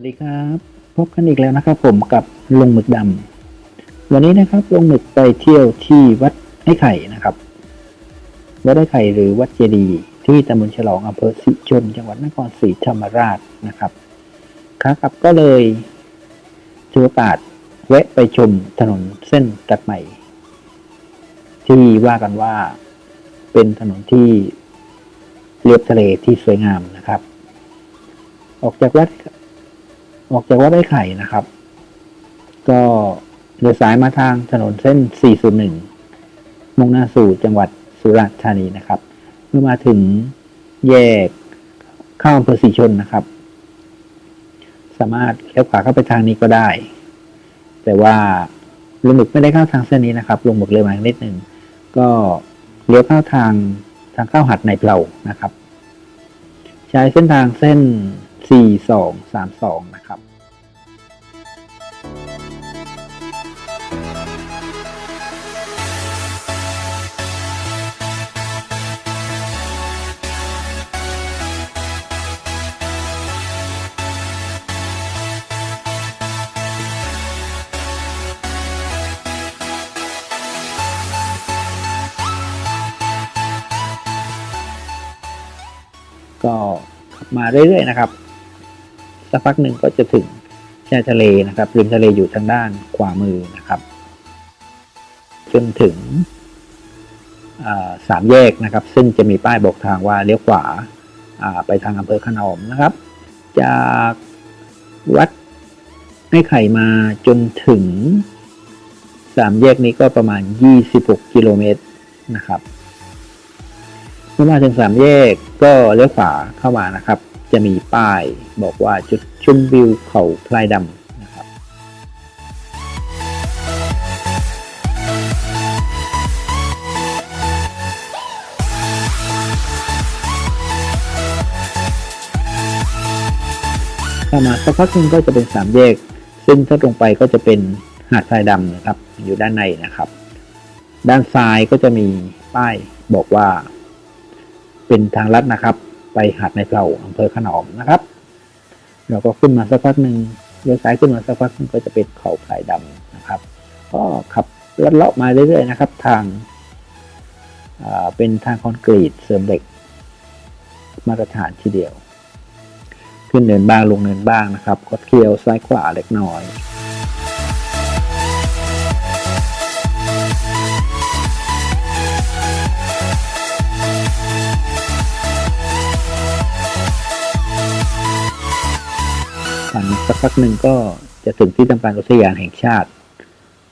สวัสดีครับ พบกันอีกแล้วนะครับ ผมกับลุงหมึกดำวันนี้นะครับลุงหมึกไปเที่ยวที่วัดไอ้ไข่นะครับ วัดไอ้ไข่หรือวัดเจดีย์ที่ตำบลฉลองอำเภอสิชน จังหวัดนครศรีธรรมราชนะครับครับก็เลยถือโอกาสแวะไปชมถนนเส้นตัดใหม่ ที่ว่ากันว่าเป็นถนนที่เลียบทะเลที่สวยงามนะครับ ออกจากวัด ออกจากวัดไร่ไข่นะครับ ก็เลี้ยวซ้ายมาทางถนนเส้น 401 มุ่งหน้าสู่จังหวัดสุราษฎร์ธานีนะครับ เมื่อมาถึงแยกเข้าอำเภอสีชนนะครับ สามารถเลี้ยวขวาเข้าไปทางนี้ก็ได้ แต่ว่าลุงหมึกไม่ได้เข้าทางเส้นนี้นะครับลุงหมึกเลยมานิดหนึ่งก็เลี้ยวเข้าทางทางเข้าหัดในเปล่านะครับ ใช้เส้นทางเส้น 4232นะ มาเรื่อยๆนะครับสักพักหนึ่งก็จะถึงชายทะเลนะครับริมทะเลอยู่ทางด้านขวามือนะครับ จนถึงสามแยกนะครับ ซึ่งจะมีป้ายบอกทางว่าเลี้ยวขวาาไปทางอำเภอขนอมนะครับ จากวัดไอ้ไข่มาจนถึงสามแยกนี้ก็ประมาณ 26 กิโลเมตรนะครับ มื่อมาถึงสามแยกก็เลี้ยวขวาเข้ามานะครับ จะมีป้ายบอกว่าจุดชมวิวเขาพลายดำนะครับ เข้ามาสักพักหนึงก็จะเป็นสามแยก ซึ่งถ้าตรงไปก็จะเป็นหาดทรายดำนะครับ อยู่ด้านในนะครับ ด้านซ้ายก็จะมีป้ายบอกว่า เป็นทางลัดนะครับ ไปหาดในเปล่าอำเภอขนอมนะครับ เราก็ขึ้นมาสักพักหนึ่งเลี้ยวซ้ายขึ้นมาสักพักหนึงก็จะเป็นเขาพลายดำนะครับ ก็ขับลัดเลาะมาเรื่อยๆนะครับ ทางเป็นทางคอนกรีตเสริมเหล็ก มาตรฐานทีเดียว ขึ้นเนินบ้างลงเนินบ้างนะครับคดเคี้ยวซ้ายขวาเล็กน้อย ผ่านสักพักหนึ่งก็จะถึงที่ทำการอุทยานแห่งชาติ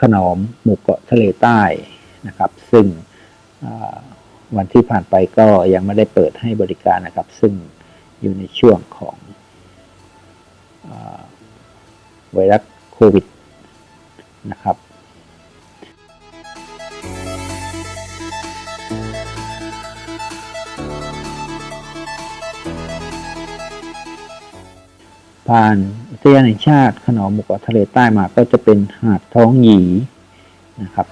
ขนอมหมู่เกาะทะเลใต้นะครับ ซึ่งวันที่ผ่านไปก็ยังไม่ได้เปิดให้บริการนะครับ ซึ่งอยู่ในช่วงของอไวรัสโควิดนะครับ ผ่านอุทยานแห่งชาติขนอมหมู่เกาะทะเลใต้มาก็จะเป็นหาดท้องหยีนะครับ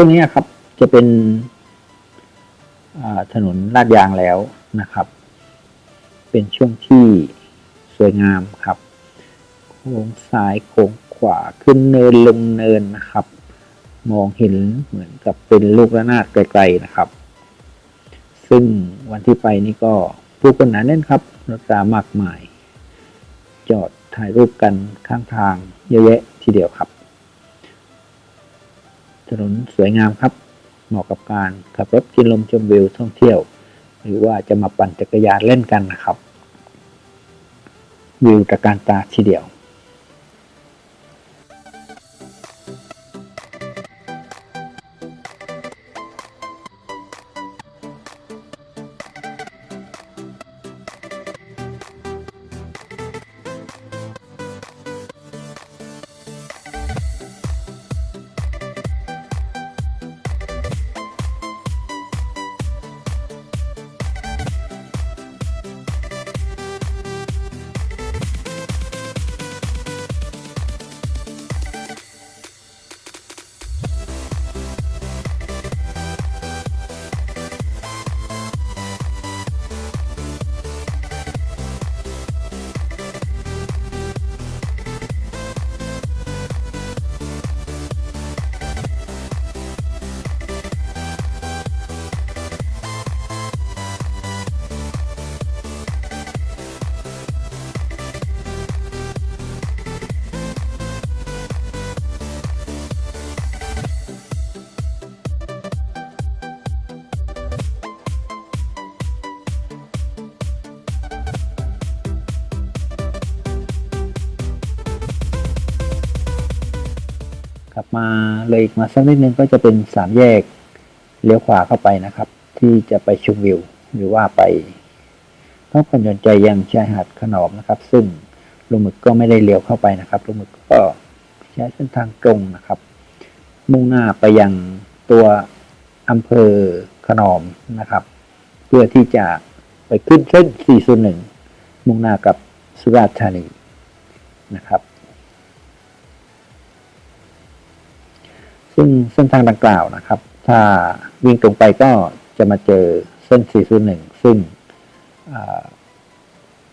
ช่วงนี้ครับ จะเป็นถนนลาดยางแล้วนะครับ เป็นช่วงที่สวยงามครับ โค้งซ้ายโค้งขวาขึ้นเนินลงเนินนะครับ มองเห็นเหมือนกับเป็นลูกระนาดไกลๆนะครับ ซึ่งวันที่ไปนี่ก็ผู้คนหนาแน่นครับรถรามากมาย จอดถ่ายรูปกันข้างทางเยอะแยะทีเดียวครับ ถนนสวยงามครับ เหมาะกับการขับรถกินลมชมวิวท่องเที่ยว หรือว่าจะมาปั่นจักรยานเล่นกันนะครับ วิวตะการตาทีเดียว ขับ มาเลยอีกมาสักนิดนึงก็จะเป็นสามแยกเลี้ยวขวาเข้าไปนะครับ ที่จะไปชมวิว หรือว่าไปต้องคนยนใจยังชายหาดขนอมนะครับ ซึ่งลุงหมึกก็ไม่ได้เลี้ยวเข้าไปนะครับลุงหมึกก็ใช้เส้นทางตรงนะครับ มุ่งหน้าไปยังตัวอำเภอขนอมนะครับ เพื่อที่จะไปขึ้นเส้น 401 มุ่งหน้ากับสุราษฎร์ธานีนะครับ ซึ่งเส้นทางดังกล่าวนะครับ ถ้าวิ่งตรงไปก็จะมาเจอเส้น 401 ซึ่ง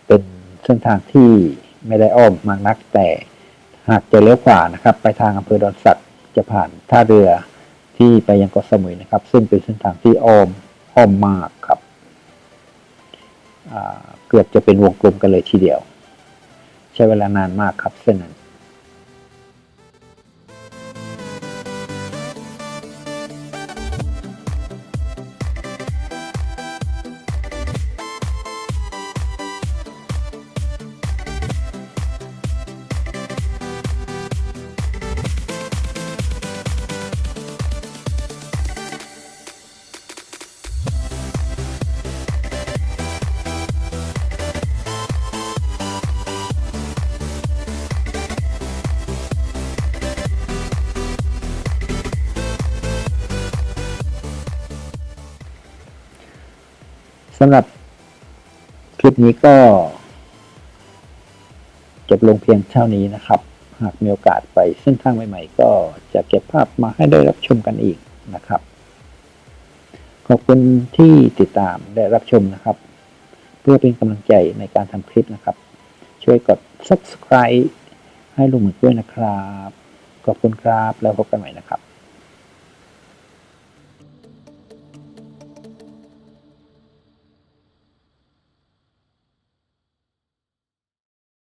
เป็นเส้นทางที่ไม่ได้อ้อมมากนัก แต่หากจะเลี้ยวขวานะครับ ไปทางอำเภอดอนสักจะผ่านท่าเรือที่ไปยังเกาะสมุยนะครับ ซึ่งเป็นเส้นทางที่อ้อมอ้อมมากครับเกือบจะเป็นวงกลมกันเลยทีเดียว ใช้เวลานานมากครับเส้นนั้น สำหรับคลิปนี้ก็ จบลงเพียงเท่านี้นะครับ หากมีโอกาสไปเส้นทางใหม่ๆ ก็จะเก็บภาพมาให้ได้รับชมกันอีกนะครับ ขอบคุณที่ติดตามและรับชมนะครับ เพื่อเป็นกำลังใจในการทำคลิปนะครับ ช่วยกด subscribe ให้ลุงหมึกด้วยนะครับ ขอบคุณครับแล้วพบกันใหม่นะครับ